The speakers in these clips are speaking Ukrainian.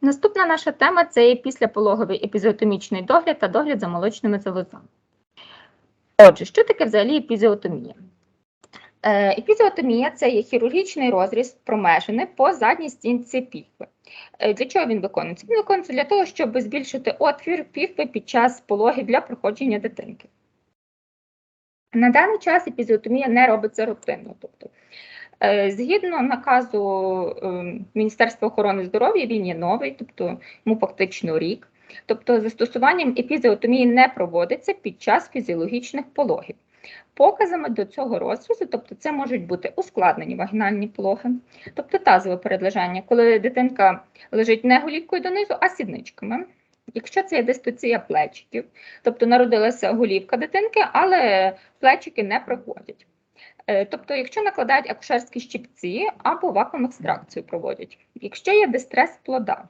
Наступна наша тема це є післяпологовий епізіотомічний догляд та догляд за молочними залозами. Отже, що таке взагалі епізіотомія? Епізіотомія це є хірургічний розріз промежини по задній стінці піхви. Е, Для чого він виконується? Він виконується для того, щоб збільшити отвір піхви під час пологів для проходження дитинки. На даний час епізіотомія не робиться рутинно. Тобто, згідно наказу е, Міністерства охорони здоров'я, він є новий, тобто йому фактично рік. Тобто, застосуванням епізіотомії не проводиться під час фізіологічних пологів. Показами до цього розрізу, тобто це можуть бути ускладнені вагінальні пологи, тобто тазове передлежання, коли дитинка лежить не голівкою донизу, а сідничками. Якщо це є дистоція плечиків, тобто народилася голівка дитинки, але плечики не проходять. Е, Тобто, якщо накладають акушерські щипці або вакуум екстракцію проводять, якщо є дистрес плода.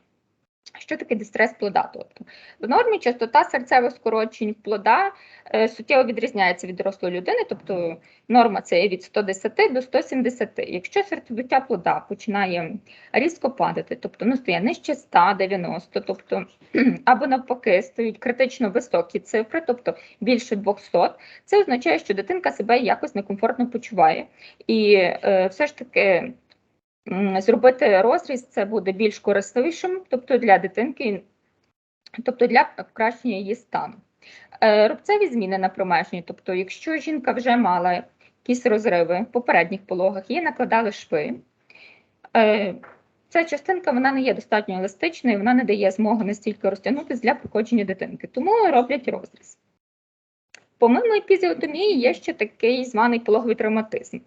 Що таке дистрес плода? Тобто в нормі частота серцевих скорочень плода е, суттєво відрізняється від дорослої людини, тобто норма це від 110 до 170. Якщо серцебиття плода починає різко падати, тобто ну, стає нижче 100, 90, тобто або навпаки стоять критично високі цифри, тобто більше 200, це означає, що дитинка себе якось некомфортно почуває. І е, все ж таки зробити розріз це буде більш корисливішим, тобто для дитинки, тобто для покращення її стану. Е, Рубцеві зміни на промежні, тобто, якщо жінка вже мала якісь розриви в попередніх пологах, їй накладали шви. Е, Ця частинка вона не є достатньо еластичною, вона не дає змоги настільки розтягнутися для проходження дитинки, тому роблять розріз. Помимо епізіотомії є ще такий званий пологовий травматизм.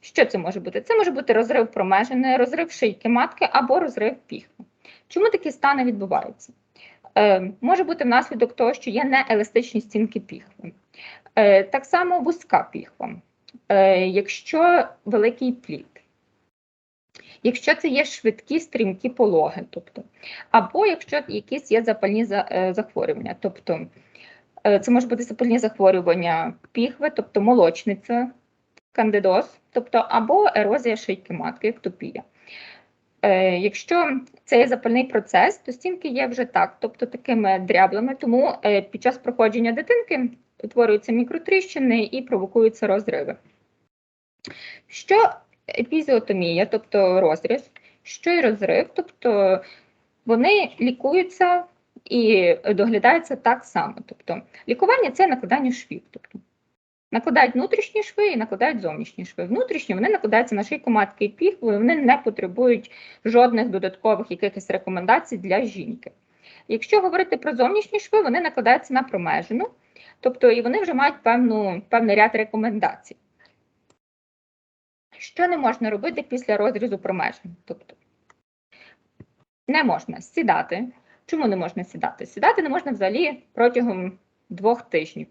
Що це може бути? Це може бути розрив промежини, розрив шийки матки або розрив піхви. Чому такі стани відбуваються? Е, може бути внаслідок того, що є нееластичні стінки піхви. Е, так само вузька піхва, е, якщо великий плід. Якщо це є швидкі стрімкі пологи, тобто, або якщо якісь є запальні за- е, захворювання, тобто е, це може бути запальні захворювання піхви, тобто молочниця, кандидоз, тобто або ерозія шийки матки, ектопія. Е, якщо це є запальний процес, то стінки є вже так, тобто такими дряблими, тому е, під час проходження дитинки утворюються мікротріщини і провокуються розриви. Що епізіотомія, тобто розріз, що й розрив, тобто вони лікуються і доглядаються так само. Тобто лікування це накладання швів. Тобто накладають внутрішні шви і накладають зовнішні шви. Внутрішні вони накладаються на шийку матки і піхви, вони не потребують жодних додаткових якихось рекомендацій для жінки. Якщо говорити про зовнішні шви, вони накладаються на промежину, тобто і вони вже мають певну, певний ряд рекомендацій. Що не можна робити після розрізу промежин? Тобто не можна сідати. Чому не можна сідати? Сідати не можна взагалі протягом двох тижнів.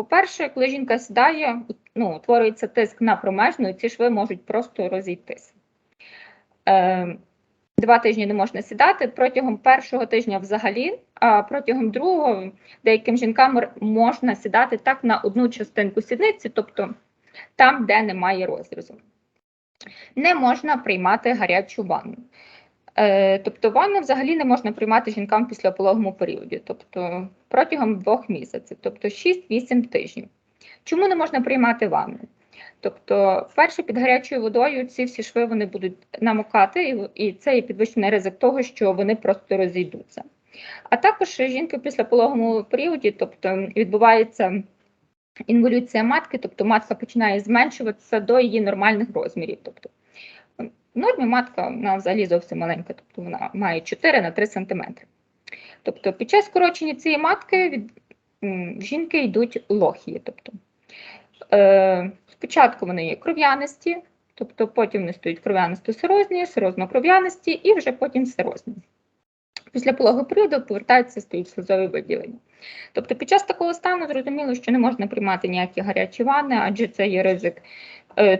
По-перше, коли жінка сідає, ну, утворюється тиск на промежну, і ці шви можуть просто розійтися. Е, два тижні не можна сідати, протягом першого тижня взагалі, а протягом другого деяким жінкам можна сідати так на одну частинку сідниці, тобто там, де немає розрізу. Не можна приймати гарячу ванну. Е, тобто ванну взагалі не можна приймати жінкам після пологому періоді, тобто протягом двох місяців, тобто 6-8 тижнів. Чому не можна приймати ванну? Тобто, перше, під гарячою водою ці всі шви вони будуть намокати, і, це є підвищений ризик того, що вони просто розійдуться. А також жінки після пологовому періоді, тобто відбувається інволюція матки, тобто матка починає зменшуватися до її нормальних розмірів. Тобто, нормі матка вона взагалі зовсім маленька, тобто вона має 4 на 3 см. Тобто під час скорочення цієї матки від в жінки йдуть лохії. Тобто, е, спочатку вони є кров'янисті, тобто потім вони стають кров'янисто-сирозні, сирозно-кров'янисті і вже потім сирозні. Після пологового періоду повертаються стають сльозові виділення. Тобто під час такого стану зрозуміло, що не можна приймати ніякі гарячі ванни, адже це є ризик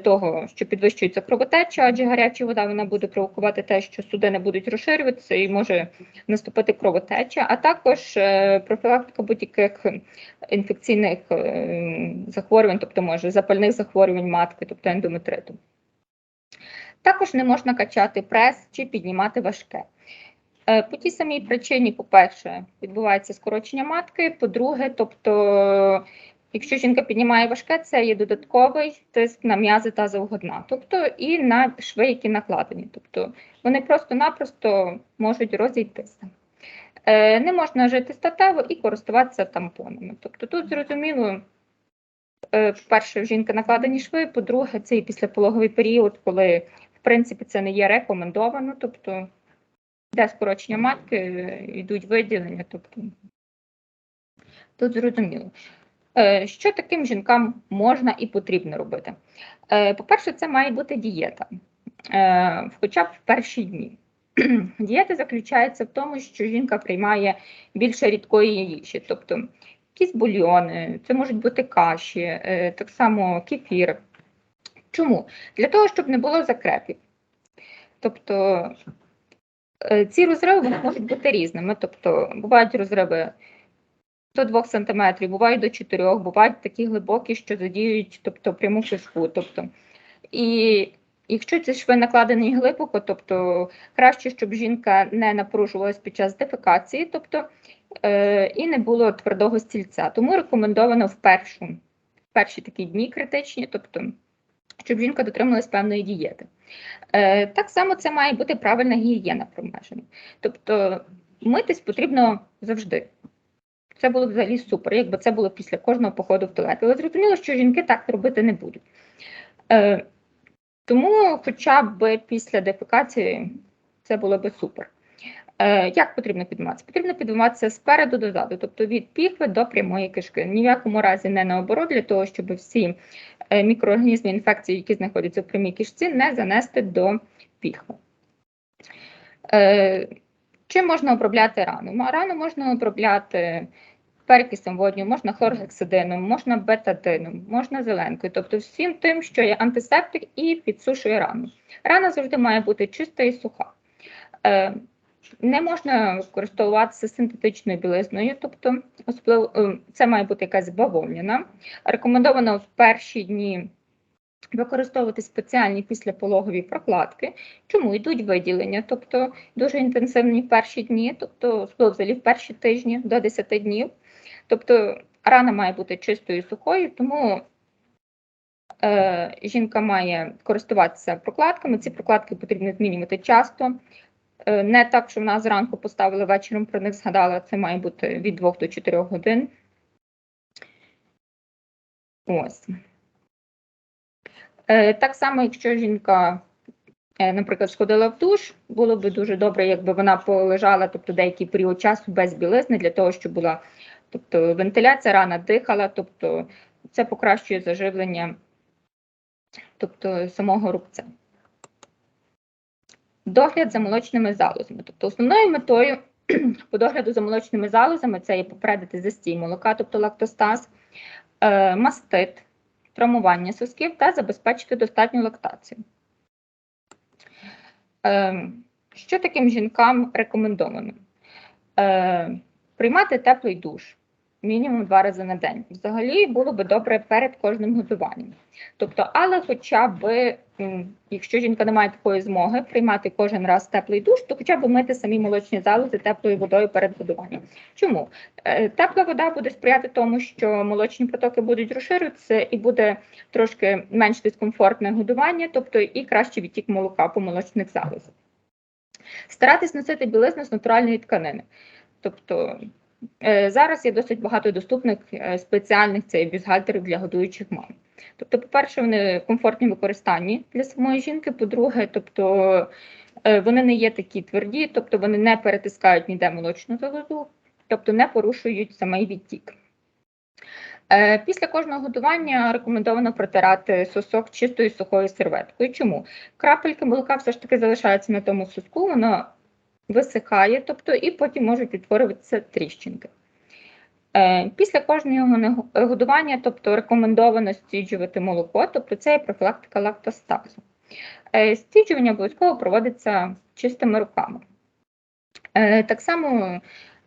того, що підвищується кровотеча, адже гаряча вода вона буде провокувати те, що судини будуть розширюватися і може наступити кровотеча, а також е, профілактика будь-яких інфекційних е, захворювань, тобто може запальних захворювань матки, тобто ендометриту. Також не можна качати прес чи піднімати важке. Е, По тій самій причині, по-перше, відбувається скорочення матки. По-друге, тобто, якщо жінка піднімає важке, це є додатковий тиск на м'язи тазового тобто і на шви, які накладені. Тобто вони просто-напросто можуть розійтися. Е, Не можна жити статево і користуватися тампонами. Тобто тут зрозуміло, е, по-перше, в жінки накладені шви, по-друге, це і післяпологовий період, коли в принципі це не є рекомендовано, тобто де скорочення матки, е, йдуть виділення, тобто тут зрозуміло. Е, Що таким жінкам можна і потрібно робити? Е, По-перше, це має бути дієта, е, хоча б в перші дні. Дієта заключається в тому, що жінка приймає більше рідкої їжі, тобто якісь бульйони, це можуть бути каші, так само кефір. Чому? Для того, щоб не було закрепів. Тобто ці розриви можуть бути різними. Тобто бувають розриви до 2 см, бувають до 4, бувають такі глибокі, що задіють тобто, пряму кишку. Тобто, і якщо ці шви накладені глибоко, тобто краще, щоб жінка не напружувалась під час дефекації, тобто е, і не було твердого стільця. Тому рекомендовано в першу, в перші такі дні критичні, тобто, щоб жінка дотрималась певної дієти. Е, так само це має бути правильна гігієна промеження. Тобто митись потрібно завжди. Це було б взагалі супер, якби це було після кожного походу в туалет. Але зрозуміло, що жінки так робити не будуть. Е, тому хоча б після дефекації це було б супер. Е, як потрібно підніматися? Потрібно підніматися спереду до ззаду, тобто від піхви до прямої кишки. Ні в якому разі не наоборот, для того, щоб всі е, мікроорганізми інфекції, які знаходяться в прямій кишці, не занести до піхви. Е, Чим можна обробляти рану? Рану можна обробляти перекисом водню, можна хлоргексидином, можна бетадином, можна зеленкою, тобто всім тим, що є антисептик і підсушує рану. Рана завжди має бути чиста і суха. Е, не можна користуватися синтетичною білизною, тобто е, це має бути якась бавовняна. Рекомендовано в перші дні використовувати спеціальні післяпологові прокладки. Чому йдуть виділення, тобто дуже інтенсивні в перші дні, тобто особливо взагалі в перші тижні до 10 днів. Тобто рана має бути чистою сухою, тому е, жінка має користуватися прокладками. Ці прокладки потрібно змінювати часто. Е, не так, що вона зранку поставила вечором про них згадала, це має бути від 2 до 4 годин. Ось. Е, Так само, якщо жінка, е, наприклад, сходила в душ, було б дуже добре, якби вона полежала тобто, деякий період часу без білизни, для того, щоб була тобто, вентиляція, рана дихала, тобто це покращує заживлення тобто, самого рубця. Догляд за молочними залозами. Тобто основною метою по догляду за молочними залозами це є попередити застій молока, тобто лактостаз, е, мастит, травмування сосків та забезпечити достатню лактацію. Е, Що таким жінкам рекомендовано? Е, Приймати теплий душ мінімум два рази на день. Взагалі було би добре перед кожним годуванням. Тобто, але хоча б, якщо жінка не має такої змоги приймати кожен раз теплий душ, то хоча б мити самі молочні залози теплою водою перед годуванням. Чому? Е, Тепла вода буде сприяти тому, що молочні протоки будуть розширюватися і буде трошки менш дискомфортне годування, тобто і кращий відтік молока по молочних залозах. Старатись носити білизну з натуральної тканини. Тобто зараз є досить багато доступних е, спеціальних це бюстгальтерів для годуючих мам. Тобто, по-перше, вони комфортні в використанні для самої жінки. По-друге, тобто е, вони не є такі тверді, тобто вони не перетискають ніде молочну залозу, тобто не порушують самий відтік. Е, Після кожного годування рекомендовано протирати сосок чистою сухою серветкою. Чому? Крапельки молока все ж таки залишаються на тому соску, воно висихає, тобто і потім можуть утворюватися тріщинки. Е, Після кожного годування, тобто рекомендовано стіджувати молоко, тобто це є профілактика лактостазу. Е, Стіджування обов'язково проводиться чистими руками. Е, Так само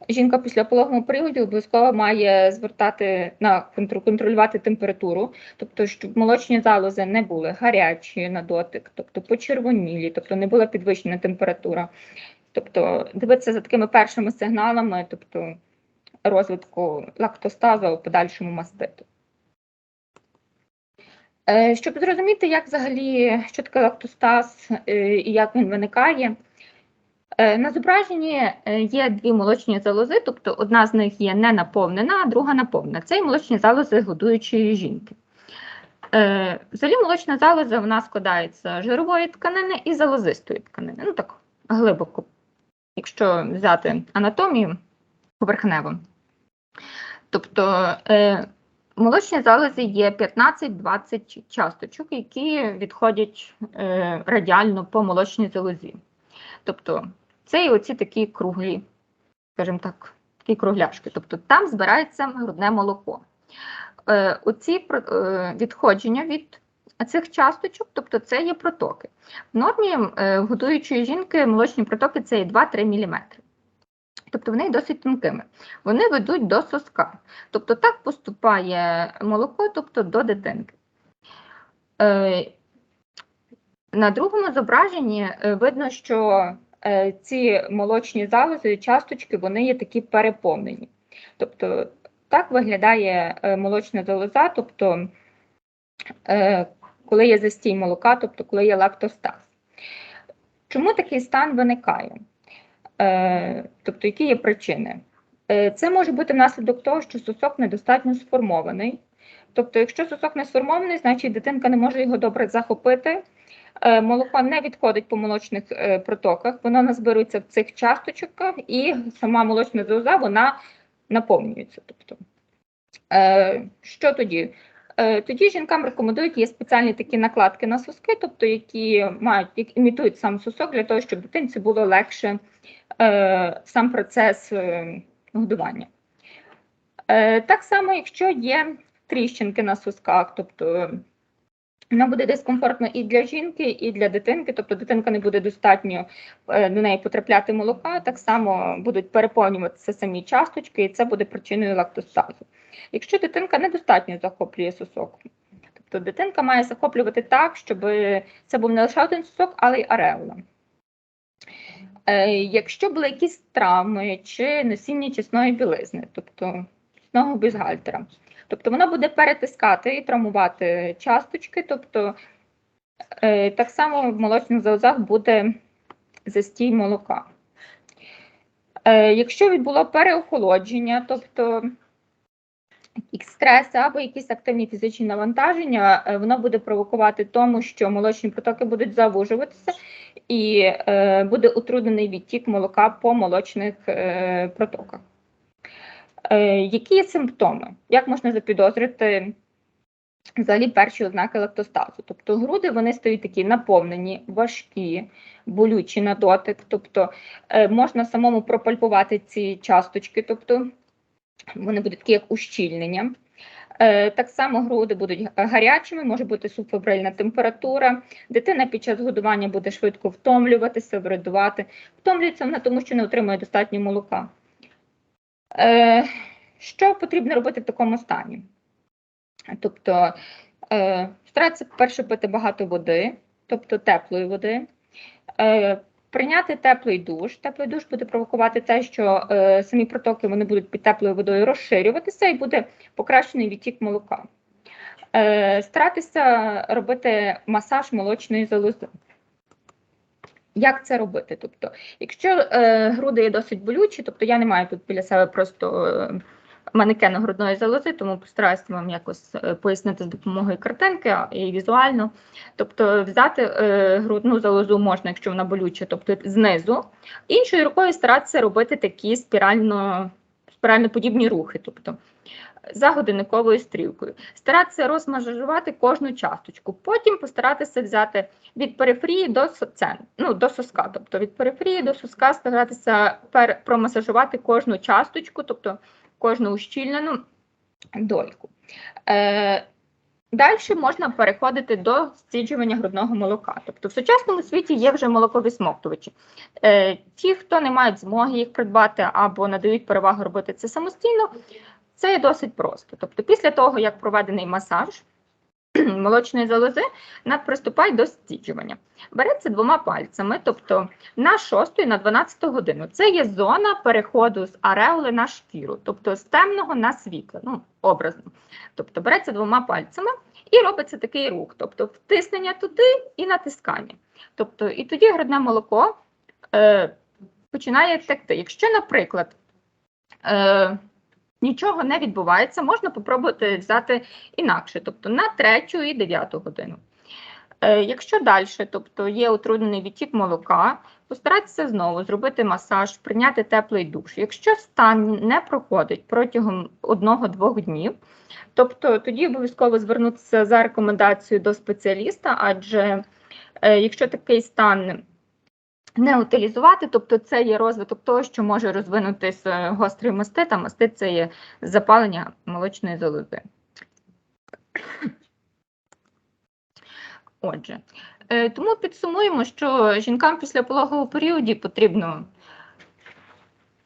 жінка після пологового періоду обов'язково має звертати на контролювати температуру, тобто щоб молочні залози не були гарячі на дотик, тобто почервонілі, тобто не була підвищена температура. Тобто дивитися за такими першими сигналами, тобто розвитку лактостазу, в подальшому маститу. Е, Щоб зрозуміти, як взагалі, що таке лактостаз е, і як він виникає, е, на зображенні є дві молочні залози, тобто одна з них є не наповнена, а друга наповнена. Це є молочні залози годуючої жінки. Взагалі молочна залоза складається з жирової тканини і залозистої тканини. Ну так глибоко, якщо взяти анатомію поверхнево. Тобто е, молочні залози є 15-20 часточок, які відходять е, радіально по молочній залозі. Тобто це і оці такі круглі, скажімо так, такі кругляшки. Тобто там збирається грудне молоко. Е, оці е, відходження від цих часточок, тобто це є протоки. В нормі е, годуючої жінки молочні протоки це є 2-3 мм. Тобто вони досить тонкими. Вони ведуть до соска. Тобто так поступає молоко, тобто до дитинки. Е, на другому зображенні е, видно, що ці молочні залози, часточки, вони є такі переповнені. Тобто так виглядає молочна залоза, тобто коли є застій молока, тобто коли є лактостаз. Чому такий стан виникає? Е, Тобто, які є причини? Е, Це може бути внаслідок того, що сосок недостатньо сформований. Тобто, якщо сосок не сформований, значить дитинка не може його добре захопити. Е, Молоко не відходить по молочних протоках, воно назбирується в цих часточках, і сама молочна залоза вона наповнюється. Тобто, що тоді? Е, Тоді жінкам рекомендують є спеціальні такі накладки на соски, тобто які мають які імітують сам сосок для того, щоб дитинці було легше е, сам процес е, годування. Е, так само, якщо є тріщинки на сосках, тобто воно буде дискомфортно і для жінки, і для дитинки, тобто дитинка не буде достатньо е, до неї потрапляти молока, так само будуть переповнюватися самі часточки, і це буде причиною лактостазу. Якщо дитинка недостатньо захоплює сосок, тобто дитинка має захоплювати так, щоб це був не лише один сосок, але й ареола. Е, Якщо були якісь травми чи носіння чесної білизни, тобто чесного бюстгальтера, тобто воно буде перетискати і травмувати часточки, тобто е, так само в молочних залозах буде застій молока. Е, Якщо відбуло переохолодження, тобто стреси або якісь активні фізичні навантаження, е, воно буде провокувати тому, що молочні протоки будуть завужуватися і буде утруднений відтік молока по молочних протоках. Е, які є симптоми? Як можна запідозрити взагалі перші ознаки лактостазу? Тобто груди вони стають такі наповнені, важкі, болючі на дотик, тобто е, можна самому пропальпувати ці часточки, тобто вони будуть такі, як ущільнення. Е, Так само груди будуть гарячими, може бути субфебрильна температура. Дитина під час годування буде швидко втомлюватися, вредувати. Втомлюється вона, тому що не отримує достатньо молока. Е, Що потрібно робити в такому стані? Тобто е, старатися, по-перше, пити багато води, тобто теплої води. Е, Прийняти теплий душ. Теплий душ буде провокувати те, що самі протоки вони будуть під теплою водою розширюватися і буде покращений відтік молока. Старатися робити масаж молочної залози. Як це робити? Тобто, якщо е, груди є досить болючі, тобто я не маю тут біля себе просто е, манекена грудної залози, тому постараюся вам якось е, пояснити з допомогою картинки і візуально. Тобто взяти е, грудну залозу можна, якщо вона болюча, тобто знизу, іншою рукою старатися робити такі спірально, спірально-подібні рухи, тобто за годинниковою стрілкою. Старатися розмажажувати кожну часточку. Потім постаратися взяти від периферії до соцен, ну, до соска. Тобто від периферії до соска старатися пер, промасажувати кожну часточку, тобто кожну ущільнену дольку. Е, Далі можна переходити до стіджування грудного молока. Тобто в сучасному світі є вже молоковісмоктувачі. Е, ті, хто не мають змоги їх придбати або надають перевагу робити це самостійно, це є досить просто. Тобто, після того, як проведений масаж, молочної залози над приступають до стіджування. Береться двома пальцями, тобто на 6 і на 12 годину. Це є зона переходу з ареоли на шкіру, тобто з темного на світле, ну, образно. Тобто береться двома пальцями і робиться такий рух, тобто втиснення туди і натискання. Тобто, і тоді грудне молоко е, починає текти. Якщо, наприклад, е, нічого не відбувається, можна попробувати взяти інакше, тобто на третю і дев'яту годину. Е, якщо далі, тобто є утруднений відтік молока, постарайтеся знову зробити масаж, прийняти теплий душ. Якщо стан не проходить протягом одного-двох днів, тобто тоді обов'язково звернутися за рекомендацією до спеціаліста, адже е, якщо такий стан не утилізувати, тобто це є розвиток того, що може розвинутися гострий мастит, а мастит це є запалення молочної залози. Отже, е, тому підсумуємо, що жінкам після пологового періоду потрібно,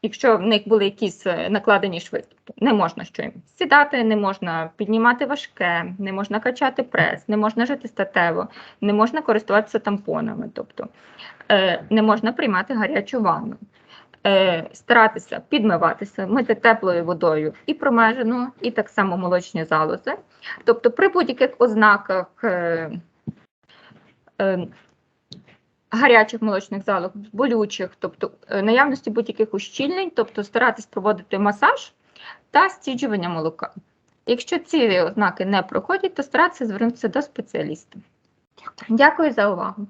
якщо в них були якісь е, накладені шви, тобто не можна що їм сідати, не можна піднімати важке, не можна качати прес, не можна жити статево, не можна користуватися тампонами, тобто е, не можна приймати гарячу ванну. Е, старатися підмиватися, мити теплою водою і промежену, і так само молочні залози. Тобто при будь-яких ознаках гарячих молочних залог, болючих, тобто е, наявності будь-яких ущільнень, тобто старатись проводити масаж та стіджування молока. Якщо ці ознаки не проходять, то старатися звернутися до спеціаліста. Дякую за увагу.